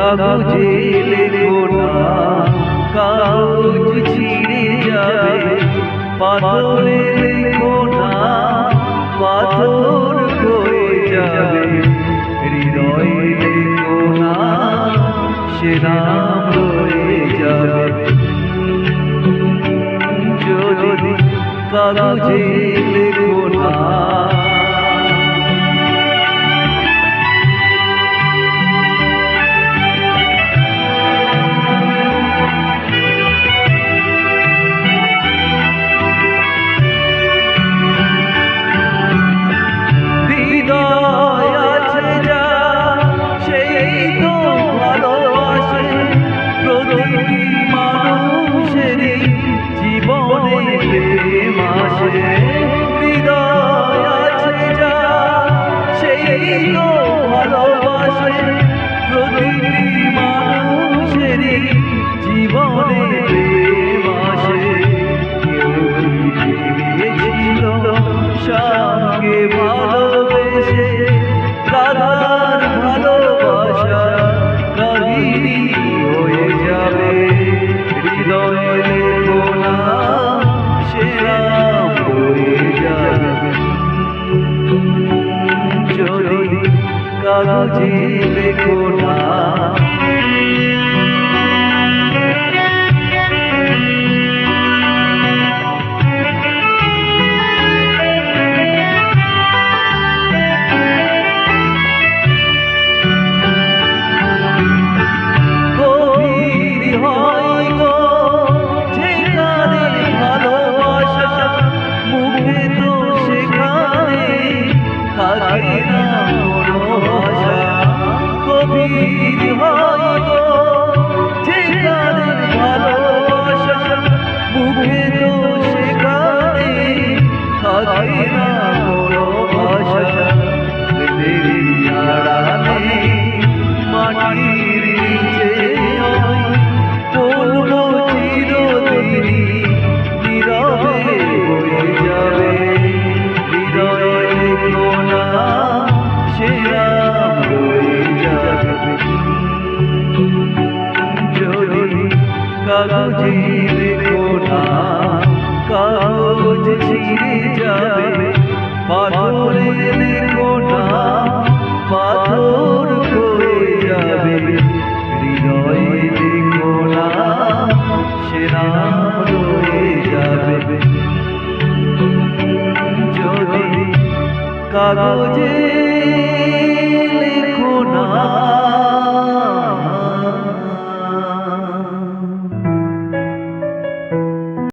কাগজে লেখো না। কাগজ ছিঁড়ে যাবে, পাথরে হয়ে যাবে, হৃদয়ে লেখো না। সে নাম রয়ে যাবে। যদি কাগজে ভালোবাসে প্রতিটি কাগজে জীবে না ভালোবাসা বুকে তো সেখানে থাকে না। কাগজে কাগজ যাবে পাথরে লেখো পাথর হয়ে যাবে হৃদয়ে লেখো না যাবে। কাগজে